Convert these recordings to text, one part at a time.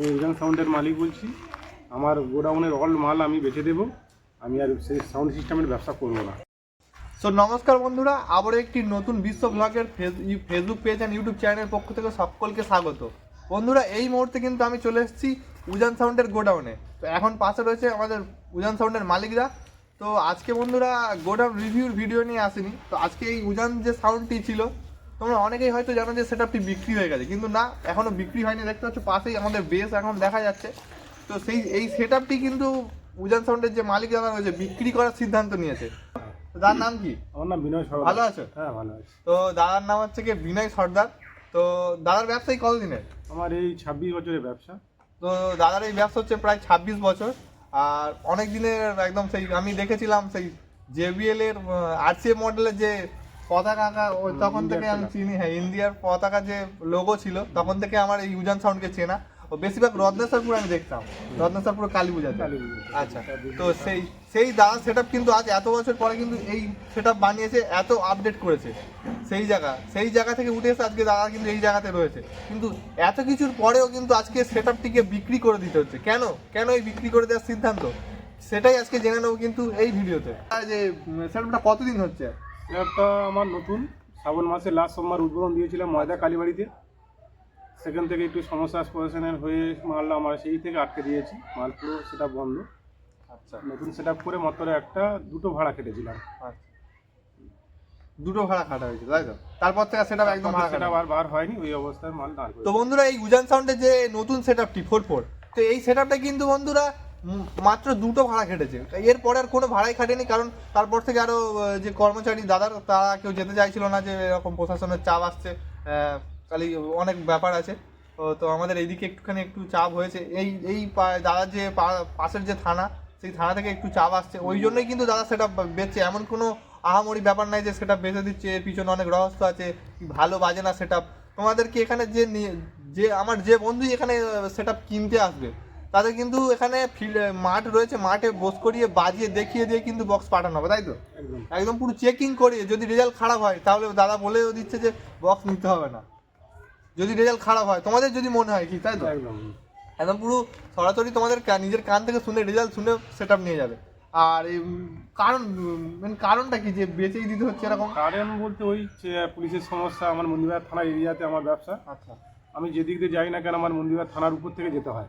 আমি ইন্ডিয়ান সাউন্ডের মালিক বলছি। আমার গোডাউনের অল মাল আমি বেচে দেবো। আমি আর সেই সাউন্ড সিস্টেমের ব্যবসা করব না। সো নমস্কার বন্ধুরা, আবারও একটি নতুন বিশ্ব ব্লগের ফেসবুক পেজ অ্যান্ড ইউটিউব চ্যানেলের পক্ষ থেকে সকলকে স্বাগত। বন্ধুরা, এই মুহূর্তে কিন্তু আমি চলে এসেছি উজান সাউন্ডের গোডাউনে। তো এখন পাশে রয়েছে আমাদের উজান সাউন্ডের মালিকরা। তো আজকে বন্ধুরা, গোডাউন রিভিউর ভিডিও নিয়ে আসেনি। তো আজকে এই উজান যে সাউন্ডটি ছিল তোমরা অনেকেই হয়তো জানো যে সেটআপটি বিক্রি হয়ে গেছে কিন্তু না এখনও বিক্রি হয়নি। দেখতে পাচ্ছ পাশেই আমাদের বেস এখন দেখা যাচ্ছে। তো সেই এই সেটআপটি কিন্তু উজান সাউন্ডের যে মালিক যারা রয়েছে বিক্রি করার সিদ্ধান্ত নিয়েছে। তো তার নাম কি? আমার নাম বিনয় সরকার ভালো আছো? হ্যাঁ ভালো আছি। তো দাদার নাম হচ্ছে কি? বিনয় সর্দার। তো দাদার ব্যবসায়ী কতদিনের? আমার এই ছাব্বিশ বছরের ব্যবসা। তো দাদার এই ব্যবসা হচ্ছে প্রায় ছাব্বিশ বছর। আর অনেক দিনের একদম সেই আমি দেখেছিলাম সেই জেবিএল এর আরসিএ মডেলের যে পতাকা আঁকা ওই তখন থেকে আমি চিনি হ্যাঁ ইন্ডিয়ার পতাকা যে লোগো ছিল তখন থেকে আমার এই ইউজান সাউন্ডকে চেনা। ও বেশিরভাগ রত্নেশ্বরপুর আমি দেখতাম। রত্নেশ্বরপুর কালী পূজা আচ্ছা তো সেই সেই দাদা সেট কিন্তু আজ এত বছর পরে কিন্তু এই সেট বানিয়েছে এত আপডেট করেছে। সেই জায়গা সেই জায়গা থেকে উঠে এসে আজকে দাদা কিন্তু এই জায়গাতে রয়েছে। কিন্তু এত কিছুর পরেও কিন্তু আজকে সেট আপটিকে বিক্রি করে দিতে হচ্ছে। কেন? কেন এই বিক্রি করে দেওয়ার সিদ্ধান্ত? সেটাই আজকে জেনে নেব কিন্তু এই ভিডিওতে। যে সেটআপটা কতদিন হচ্ছে? একটা আমার নতুন। শ্রাবণ মাসে লাস্ট সোমবার উদ্বোধন দিয়েছিলাম ময়দা কালীবাড়িতে। সেখান থেকে একটু সমস্যা পজিশনের হয়ে মাল আমার সেই থেকে আটকে দিয়েছি। মাল পুরো সেটা বন্ধ। আচ্ছা। নতুন সেট করে মাত্র একটা দুটো ভাড়া কেটেছিলাম। আচ্ছা। দুটো ভাড়া খাটা হয়েছে তাই তো? তারপর থেকে সেটা একদম ভাড়া সেটা কাটা আর বার হয়নি ওই অবস্থায় মাল দাঁড় তো বন্ধুরা এই উজান সাউন্ডের যে নতুন সেট আপটি ফোর ফোর তো এই সেট আপটা কিন্তু বন্ধুরা মাত্র দুটো ভাড়া খেটেছে। এরপরে আর কোনো ভাড়াই খাটেনি, কারণ তারপর থেকে আরও যে কর্মচারী দাদার, তারা কেউ যেতে চাইছিল না যে এরকম প্রশাসনের চাপ আসছে। খালি অনেক ব্যাপার আছে। তো আমাদের এইদিকে একটুখানি একটু চাপ হয়েছে। এই এই দাদার যে পাশের যে থানা, সেই থানা থেকে একটু চাপ আসছে। ওই জন্যই কিন্তু দাদা সেটা বেচছে। এমন কোনো আহামরি ব্যাপার নাই যে সেটা বেঁচে দিচ্ছে। এর পিছনে অনেক রহস্য আছে। ভালো বাজে না সেটা তোমাদেরকে এখানে যে যে, আমার যে বন্ধু এখানে সেটা কিনতে আসবে? তাদের কিন্তু এখানে ফিল্ড মাঠ রয়েছে মাঠে বস করিয়ে বাজিয়ে দেখিয়ে দিয়ে কিন্তু বক্স পাঠানো হবে তাই তো? একদম। একদম পুরো চেকিং করিয়ে যদি রেজাল্ট খারাপ হয় তাহলে দাদা বলেও দিচ্ছে যে বক্স নিতে হবে না। যদি রেজাল্ট খারাপ হয় তোমাদের যদি মনে হয় কি তাই তো? একদম। পুরো সরাসরি তোমাদের নিজের কান থেকে শুনে রেজাল্ট শুনে সেট নিয়ে যাবে। আর এই কারণ মেন কারণটা কি যে বেচেই দিতে হচ্ছে এরকম? কারণ বলতে ওই যে পুলিশের সমস্যা আমার মন্দিরবাজার থানার এরিয়াতে আমার ব্যবসা। আচ্ছা। আমি যেদিক দিয়ে যাই না কেন আমার মন্দিরবাজার থানার উপর থেকে যেতে হয়।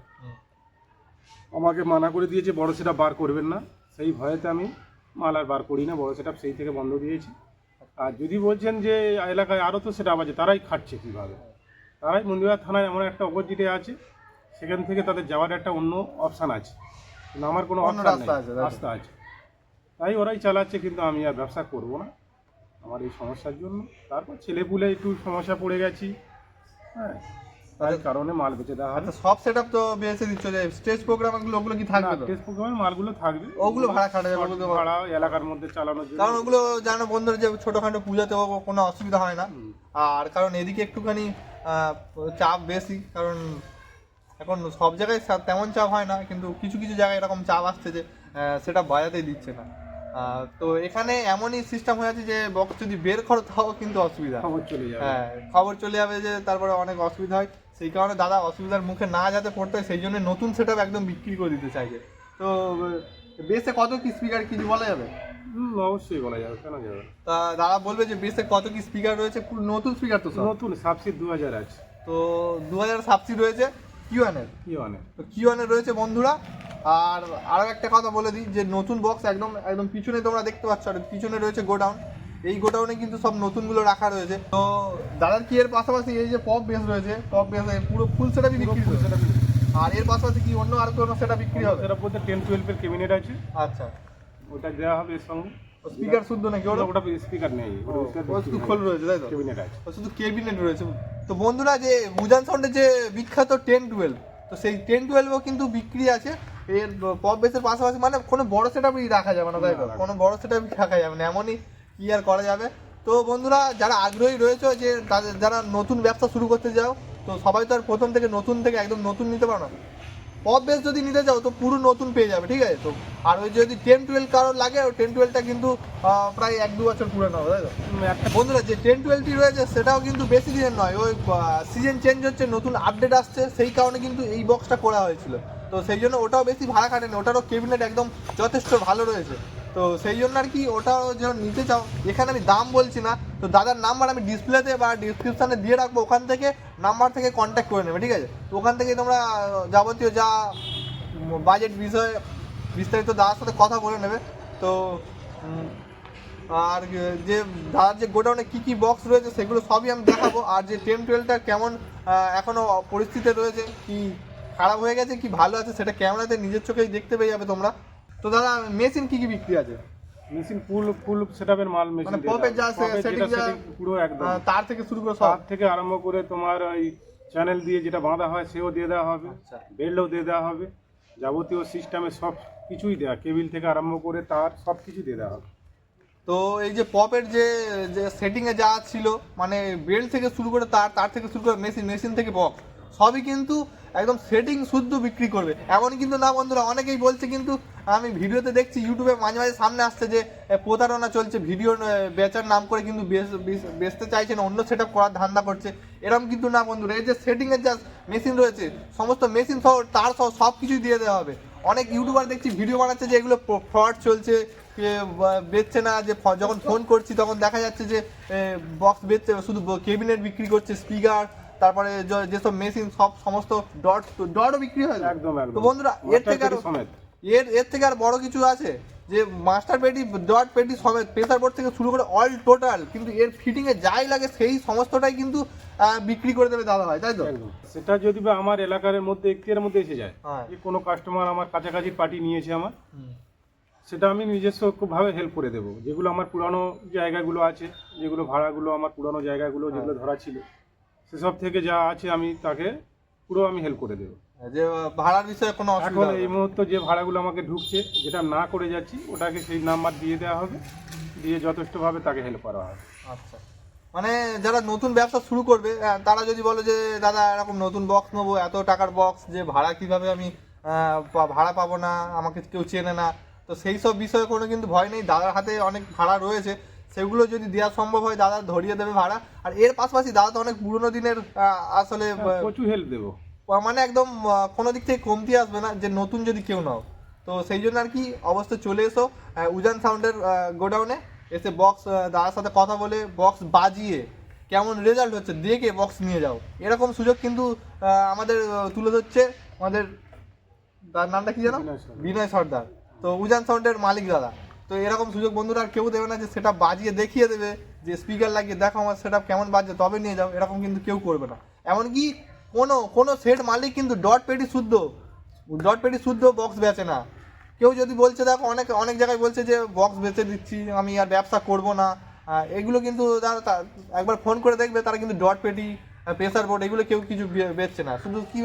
আমাকে মানা করে দিয়েছে বড় সেটা বার করবেন না। সেই ভয়েতে আমি মাল আর বার করি না বড় সেটা সেই থেকে বন্ধ দিয়েছি। আর যদি বলছেন যে এলাকায় আরও তো সেটা আছে তারাই খাটছে কীভাবে? তারাই মন্দিরবাজার থানায় এমন একটা অপোজিটে আছে সেখান থেকে তাদের যাওয়ার একটা অন্য অপশান আছে। কিন্তু আমার কোনো অন্য রাস্তা নেই। আছে, তাই রাস্তা আছে। তাই ওরাই চালাচ্ছে কিন্তু আমি আর ব্যবসা করব না। আমার এই সমস্যার জন্য। তারপর ছেলেপুলে একটু সমস্যা পড়ে গেছি হ্যাঁ। তাই কারণে মাল বেঁচে দেওয়া হয় আচ্ছা সব সেট আপ তো বেঁচে দিচ্ছ যে স্টেজ প্রোগ্রাম ওগুলো কি থাকবে টেস্ট প্রোগ্রামের মালগুলো থাকবে। ওগুলো ভাড়া খাটা যাবে ওগুলো ভাড়া এলাকার মধ্যে চালানোর জন্য। কারণ ওগুলো জানো বন্ধুরা যে ছোটোখাটো পূজাতে ও কোনো অসুবিধা হয় না। আর কারণ এদিকে একটুখানি চাপ বেশি কারণ এখন সব জায়গায় তেমন চাপ হয় না কিন্তু কিছু কিছু জায়গায় এরকম চাপ আসছে যে সেটা বাজাতেই দিচ্ছে না। তো এখানে এমনই সিস্টেম হয়ে আছে যে বক্স যদি বের করো তাও কিন্তু অসুবিধা। খবর চলে যাবে। হ্যাঁ খবর চলে যাবে যে তারপরে অনেক অসুবিধা হয়। সেই কারণে দাদা অসুবিধার মুখে না যাতে পড়তে হয় সেই জন্য নতুন সেট একদম বিক্রি করে দিতে চাইছে। তো বেসে কত কি স্পিকার কিছু বলা যাবে? অবশ্যই বলা যাবে কেন যাবে তা দাদা বলবে যে বেসে কত কি স্পিকার রয়েছে? নতুন স্পিকার তো নতুন সাবসিড দু হাজার আছে। তো দু হাজার সাবসি রয়েছে কিউয়ানের কি অনেক তো কিউয়ানের রয়েছে বন্ধুরা। আর আরও একটা কথা বলে দিই যে নতুন বক্স একদম একদম পিছনে তোমরা দেখতে পাচ্ছ আর পিছনে রয়েছে গোডাউন এই গোডাউনে কিন্তু সব নতুনগুলো রাখা রয়েছে। তো দাদার কি এর পাশাপাশি এই যে পপ বেস রয়েছে পপ বেস পুরো ফুল সেটআপই বিক্রি সেটা আর এর পাশাপাশি কি অন্য আর কোনো সেটা বিক্রি হবে? সেটা বলতে টেন টুয়েলভের ক্যাবিনেট আছে। আচ্ছা। ওটা দেওয়া হবে এর সঙ্গে স্পিকার শুদ্ধ নাকি ওটা? ওটা স্পিকার নেই ও শুধু খোল রয়েছে তাই তো? ক্যাবিনেট আছে। শুধু কেবিনেট রয়েছে। তো বন্ধুরা যে উজান সাউন্ডের যে বিখ্যাত টেন টুয়েলভ তো সেই টেন টুয়েলভও কিন্তু বিক্রি আছে। এর পপ বেসের পাশাপাশি মানে কোনো বড় সেটআপই রাখা যাবে না তাই তো? কোনো বড় সেটআপই রাখা যাবে না। এমনই কি আর করা যাবে। তো বন্ধুরা যারা আগ্রহী রয়েছে যে তাদের যারা নতুন ব্যবসা শুরু করতে যাও তো সবাই তো আর প্রথম থেকে নতুন থেকে একদম নতুন নিতে পারো না। পপ বেস যদি নিতে চাও তো পুরো নতুন পেয়ে যাবে ঠিক আছে? তো আর ওই যদি টেন টুয়েলভ কারোর লাগে ওই টেন টুয়েলভটা কিন্তু প্রায় এক দু বছর পুরো হবে তাই তো? একটা বন্ধুরা যে টেন টুয়েলভটি রয়েছে সেটাও কিন্তু বেশি দিনের নয়। ওই সিজন চেঞ্জ হচ্ছে নতুন আপডেট আসছে সেই কারণে কিন্তু এই বক্সটা করা হয়েছিল। তো সেই জন্য ওটাও বেশি ভাড়া কাটেনি ওটারও কেবিনেট একদম যথেষ্ট ভালো রয়েছে। তো সেই জন্য আর কি ওটাও যেন নিতে চাও, এখানে আমি দাম বলছি না, তো দাদার নাম্বার আমি ডিসপ্লেতে বা ডিসক্রিপশানে দিয়ে রাখব, ওখান থেকে নাম্বার থেকে কন্ট্যাক্ট করে নেবে, ঠিক আছে? তো ওখান থেকে তোমরা যাবতীয় যা বাজেট বিষয়ে বিস্তারিত দাদার সাথে কথা বলে নেবে। তো আর যে দাদার যে গোডাউনে কী কী বক্স রয়েছে সেগুলো সবই আমি দেখাবো, আর যে টেন টুয়েলভটা কেমন এখনও এখনও পরিস্থিতিতে রয়েছে, কি খারাপ হয়ে গেছে, কি ভালো আছে, সেটা ক্যামেরাতে নিজের চোখেই দেখতে পেয়ে যাবে তোমরা। তো দাদা মেশিন কি কি বিক্রি আছে? মেশিন ফুল ফুল সেটআপের মাল মেশিন মানে পপের যা setting যা- পুরো একদম। তার থেকে শুরু করে সব। থেকে আরম্ভ করে তোমার ওই চ্যানেল দিয়ে যেটা বাঁধা হয় সেও দিয়ে দেওয়া হবে। আচ্ছা। বেল্টও দিয়ে দেওয়া হবে। যাবতীয় সিস্টেমে সব কিছুই দেওয়া কেবিল থেকে আরম্ভ করে তার সব কিছু দিয়ে দেওয়া হবে। তো এই যে পপের যে যে সেটিংয়ে যা ছিল মানে বেল্ট থেকে শুরু করে তার তার থেকে শুরু করে মেশিন মেশিন থেকে পপ সবই কিন্তু একদম সেটিং শুদ্ধ বিক্রি করবে। এমন কিন্তু না বন্ধুরা অনেকেই বলছে কিন্তু আমি ভিডিওতে দেখছি ইউটিউবে মাঝে মাঝে সামনে আসছে যে প্রতারণা চলছে ভিডিও বেচার নাম করে কিন্তু বেচ- বেচ- বেচতে চাইছে না অন্য সেট করার ধান্দা করছে। এরকম কিন্তু না বন্ধুরা এই যে সেটিংয়ের যা মেশিন রয়েছে সমস্ত মেশিন সহ তার সহ সব কিছুই দিয়ে দেওয়া হবে। অনেক ইউটিউবার দেখছি ভিডিও বানাচ্ছে যে এগুলো ফ্রড চলছে বেচছে না যে যখন ফোন করছি তখন দেখা যাচ্ছে যে বক্স বেচছে শুধু কেবিনেট বিক্রি করছে স্পিকার তারপরে যেসব মেশিন সব সমস্ত ডট ডটও বিক্রি হয় তো বন্ধুরা এর থেকে আর এর এর থেকে আর বড় কিছু আছে যে মাস্টার পেটি ডট পেটি সমেত প্রেসার বোর্ড থেকে শুরু করে অল টোটাল কিন্তু এর ফিটিংয়ে যাই লাগে সেই সমস্তটাই কিন্তু বিক্রি করে দেবে দাদা হয় তাই তো? সেটা যদি বা আমার এলাকার মধ্যে এখতিয়ারের মধ্যে এসে যায় হ্যাঁ। যে কোনো কাস্টমার আমার কাছাকাছি পার্টি নিয়েছে আমার সেটা আমি নিজস্ব খুবভাবে হেল্প করে দেবো। যেগুলো আমার পুরানো জায়গাগুলো আছে যেগুলো ভাড়াগুলো আমার পুরানো জায়গাগুলো যেগুলো ধরা ছিল সেসব থেকে যা আছে আমি তাকে পুরো আমি হেল্প করে দেবো। যে ভাড়ার বিষয়ে কোনো এখন এই। মুহূর্তে যে ভাড়াগুলো আমাকে ঢুকছে যেটা না করে যাচ্ছি ওটাকে সেই নাম্বার দিয়ে দেওয়া হবে। দিয়ে যথেষ্টভাবে তাকে হেল্প করা হবে। আচ্ছা। মানে যারা নতুন ব্যবসা শুরু করবে তারা যদি বলে যে দাদা এরকম নতুন বক্স নেব এত টাকার বক্স যে ভাড়া কীভাবে আমি ভাড়া পাবো না আমাকে কেউ চেনে না। তো সেই সব বিষয়ে কোনো কিন্তু ভয় নেই। দাদার হাতে অনেক ভাড়া রয়েছে। সেগুলো যদি দেওয়া সম্ভব হয় দাদা ধরিয়ে দেবে ভাড়া। আর এর পাশাপাশি দাদা তো অনেক পুরোনো দিনের আসলে হ্যাঁ, প্রচুর হেল্প দেবো। মানে একদম কোনো দিক থেকে কমতি আসবে না যে নতুন যদি কেউ নাও। তো সেই জন্য আর কি অবস্থা চলে এসো উজান সাউন্ডের গোডাউনে। এসে বক্স দাদার সাথে কথা বলে বক্স বাজিয়ে কেমন রেজাল্ট হচ্ছে দেখে বক্স নিয়ে যাও। এরকম সুযোগ কিন্তু আহ, আমাদের তুলে ধরছে আমাদের তার নামটা কি জানো বিনয় সর্দার। তো উজান সাউন্ডের মালিক দাদা। তো এরকম সুযোগ বন্ধুরা আর কেউ দেবে না যে সেটা বাজিয়ে দেখিয়ে দেবে, যে স্পিকার লাগিয়ে দেখো আমার সেটা কেমন বাজছে, তবে নিয়ে যাও, এরকম কিন্তু কেউ করবে না। এমনকি কোনো কোনো সেট মালিক কিন্তু ডট পেটি শুদ্ধ ডট পেটি শুদ্ধ বক্স বেচে না। কেউ যদি বলছে, দেখো অনেক অনেক জায়গায় বলছে যে বক্স বেচে দিচ্ছি, আমি আর ব্যবসা করব না। এগুলো কিন্তু তারা একবার ফোন করে দেখবে, তারা কিন্তু ডট পেটি প্রেসার বোর্ড এগুলো কেউ কিছু বেচছে না। শুধু কি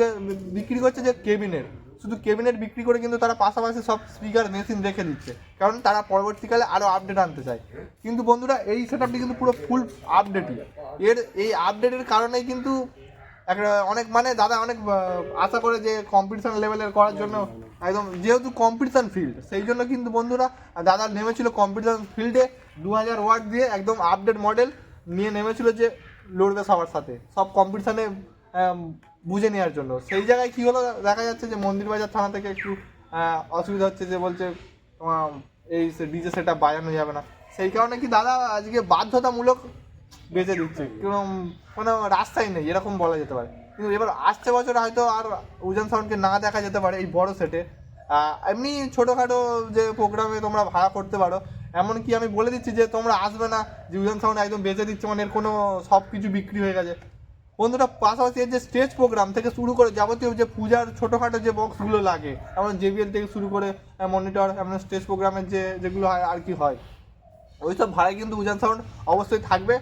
বিক্রি করছে যে কেবিনেট শুধু কেবিনেট বিক্রি করে কিন্তু তারা পাশাপাশি সব স্পিকার মেশিন রেখে দিচ্ছে। কারণ তারা পরবর্তীকালে আরও আপডেট আনতে চায়। কিন্তু বন্ধুরা, এই সেট আপটি কিন্তু পুরো ফুল আপডেটই এর এই আপডেটের কারণেই কিন্তু একটা অনেক মানে দাদা অনেক আশা করে যে কম্পিটিশন লেভেলের করার জন্য একদম যেহেতু কম্পিটিশন ফিল্ড সেই জন্য কিন্তু বন্ধুরা, দাদা নেমেছিল কম্পিটিশন ফিল্ডে দু হাজার ওয়াট দিয়ে একদম আপডেট মডেল নিয়ে নেমেছিল যে লড়বে সবার সাথে। সব কম্পিটিশনে বুঝে নেওয়ার জন্য। সেই জায়গায় কি হলো? দেখা যাচ্ছে যে মন্দির বাজার থানা থেকে একটু অসুবিধা হচ্ছে যে বলছে এই ডিজে সেটা বাজানো যাবে না। সেই কারণে কি দাদা আজকে বাধ্যতামূলক বেঁচে দিচ্ছে? কোনো কোনো রাস্তাই নেই, এরকম বলা যেতে পারে। কিন্তু এবার আসছে বছর হয়তো আর উজান সাউন্ডকে না দেখা যেতে পারে এই বড় সেটে। এমনি ছোটোখাটো যে প্রোগ্রামে তোমরা ভাড়া করতে পারো। এমনকি আমি বলে দিচ্ছি যে তোমরা আসবে না যে উজান সাউন্ড একদম বেঁচে দিচ্ছে মানে এর কোনো সব কিছু বিক্রি হয়ে গেছে। বন্ধুরা পাশাপাশি যে স্টেজ প্রোগ্রাম থেকে শুরু করে যাবতীয় যে পূজার ছোটোখাটো যে বক্সগুলো লাগে এমন জেবিএল থেকে শুরু করে মনিটর এমন স্টেজ প্রোগ্রামের যে, যেগুলো হয় আর কি হয়। ওই সব ভাড়ায় কিন্তু উজান সাউন্ড অবশ্যই থাকবে।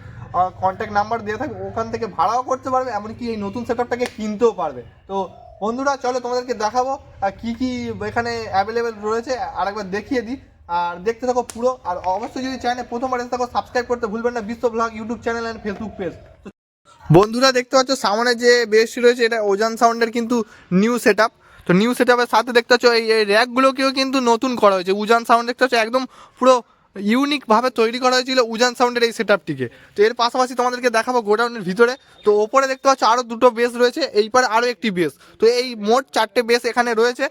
কন্ট্যাক্ট নাম্বার দেওয়া থাকবে, ওখান থেকে ভাড়াও করতে পারবে, এমনকি এই নতুন সেটআপটাকে কিনতেও পারবে। তো বন্ধুরা, চলো তোমাদেরকে দেখাবো কি কি এখানে অ্যাভেলেবেল রয়েছে, আর একবার দেখিয়ে দিই। আর দেখতে থাকো পুরো, আর অবশ্যই যদি চ্যানেলে প্রথমবার এসে থাকো সাবস্ক্রাইব করতে ভুলবেন না, Bishwa blog YouTube channel and Facebook page বন্ধুরা দেখতে পাচ্ছ, সামনে যে বেসটি রয়েছে, এটা ওজান সাউন্ডের কিন্তু নিউ সেট তো নিউ সেট সাথে দেখতে পাচ্ছ, এই র্যাকগুলোকেও কিন্তু নতুন করা হয়েছে। উজান সাউন্ড দেখতে পাচ্ছ, একদম পুরো ইউনিকভাবে তৈরি করা হয়েছিল উজান সাউন্ডের এই সেট আপটিকে তো এর পাশাপাশি তোমাদেরকে দেখাবো গোডাউনের ভিতরে। তো ওপরে দেখতে পাচ্ছ আরও দুটো বেস রয়েছে এই পারে আরও একটি বেস তো এই মোট চারটে বেস এখানে রয়েছে।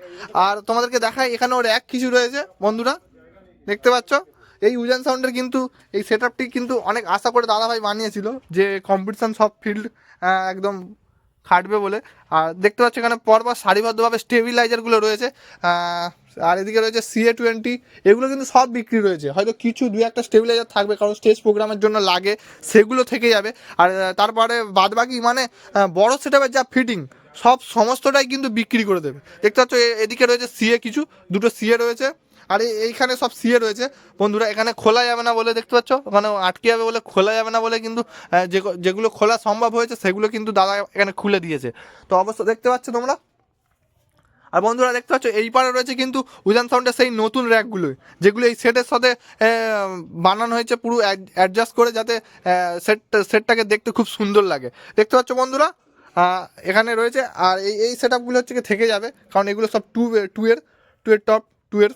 আর তোমাদেরকে দেখাই, এখানেও র্যাক কিছু রয়েছে, বন্ধুরা। দেখতে পাচ্ছ? এই উজান সাউন্ডের কিন্তু, এই সেট আপটি কিন্তু অনেক আশা করে দাদাভাই বানিয়েছিল যে কম্পিটিশান সব ফিল্ড একদম খাটবে বলে। আর দেখতে পাচ্ছ এখানে পরপর সারিবদ্ধভাবে স্টেবিলাইজারগুলো রয়েছে আর এদিকে রয়েছে সিএ টোয়েন্টি এগুলো কিন্তু সব বিক্রি রয়েছে। হয়তো কিছু দু একটা স্টেবিলাইজার থাকবে, কারণ স্টেজ প্রোগ্রামের জন্য লাগে, সেগুলো থেকে যাবে। আর তারপরে বাদবাকি মানে বড় সেটাপের যা ফিটিং সব সমস্তটাই কিন্তু বিক্রি করে দেবে। দেখতে পাচ্ছ এদিকে রয়েছে সিএ কিছু, দুটো সিএ রয়েছে। আর এইখানে সব সিএ রয়েছে। বন্ধুরা, এখানে খোলা যাবে না বলে দেখতে পাচ্ছ? ওখানে আটকে যাবে বলে খোলা যাবে না বলে কিন্তু যেগুলো খোলা সম্ভব হয়েছে, সেগুলো কিন্তু দাদা এখানে খুলে দিয়েছে। তো অবশ্য দেখতে পাচ্ছ তোমরা? আর বন্ধুরা, দেখতে পাচ্ছ? এই পারে রয়েছে কিন্তু উজান সাউন্ডের সেই নতুন র্যাকগুলো যেগুলো এই সেটের সাথে বানানো হয়েছে পুরো অ্যাডজাস্ট করে যাতে সেট সেটটাকে দেখতে খুব সুন্দর লাগে। দেখতে পাচ্ছ বন্ধুরা? এখানে রয়েছে, আর এই এই সেট আপগুলো হচ্ছে থেকে যাবে, কারণ এগুলো সব টু টু এর টু এর টপ টু এর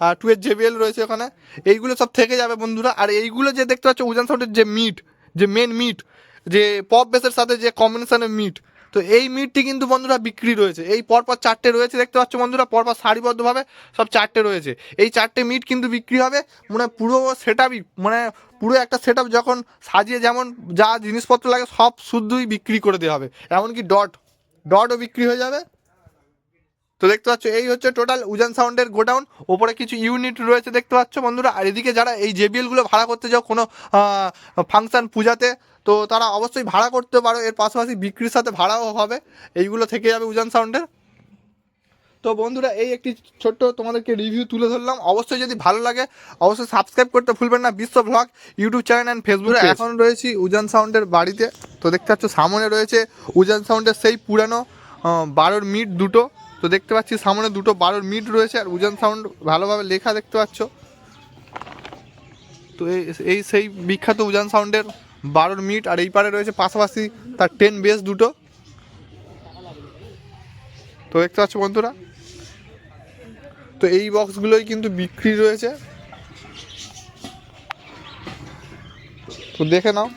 আর টু এর জেবিএল রয়েছে ওখানে। এইগুলো সব থেকে যাবে বন্ধুরা। আর এইগুলো যে দেখতে পাচ্ছ, উজান সাউন্ডের যে মিট যে মেন মিট যে পপ বেসের সাথে যে কম্বিনেশনের মিট তো এই মিটটি কিন্তু বন্ধুরা বিক্রি রয়েছে। এই পরপর চারটে রয়েছে, দেখতে পাচ্ছ বন্ধুরা, পরপর সারিবদ্ধভাবে সব চারটে রয়েছে। এই চারটে মিট কিন্তু বিক্রি হবে মানে পুরো সেট মানে পুরো একটা সেট আপ যখন সাজিয়ে যেমন যা জিনিসপত্র লাগে, সব শুদ্ধই বিক্রি করে দেওয়া হবে। এমনকি ডট ডটও বিক্রি হয়ে যাবে। তো দেখতে পাচ্ছ এই হচ্ছে টোটাল উজান সাউন্ডের গোডাউন। ওপরে কিছু ইউনিট রয়েছে দেখতে পাচ্ছ বন্ধুরা। আর এদিকে যারা এই জেবিএলগুলো ভাড়া করতে যাও কোনো ফাংশন পূজাতে তো তারা অবশ্যই ভাড়া করতে পারো। এর পাশাপাশি বিক্রির সাথে ভাড়াও হবে। এইগুলো থেকে যাবে উজান সাউন্ডের তো বন্ধুরা এই একটি ছোট্ট তোমাদেরকে রিভিউ তুলে ধরলাম। অবশ্যই যদি ভালো লাগে অবশ্যই সাবস্ক্রাইব করতে ভুলবেন না। Bishwa blog YouTube channel and ফেসবুকে। এখন রয়েছি উজান সাউন্ডের বাড়িতে। তো দেখতে পাচ্ছ সামনে রয়েছে উজান সাউন্ডের সেই পুরানো বারোর মিট দুটো। তো দেখতে পাচ্ছি সামনে দুটো বারোর মিট রয়েছে, আর উজান সাউন্ড ভালোভাবে লেখা দেখতে পাচ্ছ। তো এই এই সেই বিখ্যাত উজান সাউন্ডের বারোর মিট আর এই পারে রয়েছে পাশাপাশি তার টেন বেস দুটো। তো দেখতে পাচ্ছ বন্ধুরা, তো এই বক্সগুলোই কিন্তু বিক্রি রয়েছে। তো দেখে নাও।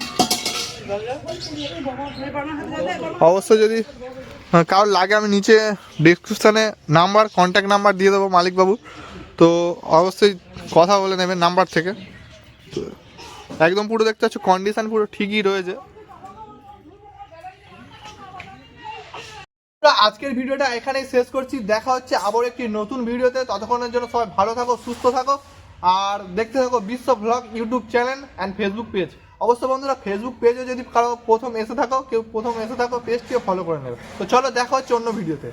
অবশ্যই যদি হ্যাঁ, কারোর লাগে আমি নিচে ডিসক্রিপশানে নাম্বার কন্ট্যাক্ট নাম্বার দিয়ে দেবো মালিকবাবু তো অবশ্যই কথা বলে নেবেন নাম্বার থেকে। তো একদম পুরো দেখতে পাচ্ছ কন্ডিশন পুরো ঠিকই রয়েছে। আজকের ভিডিওটা এখানেই শেষ করছি। দেখা হচ্ছে আবার একটি নতুন ভিডিওতে। ততক্ষণের জন্য সবাই ভালো থাকো সুস্থ থাকো। আর দেখতে থাকো Bishwa blog YouTube channel and Facebook page অবশ্য বন্ধুরা ফেসবুক পেজে যদি কারও প্রথম এসে থাকো, কেউ প্রথম এসে থাকো পেজটিও ফলো করে নেবে। তো চলো দেখা হচ্ছে অন্য ভিডিওতে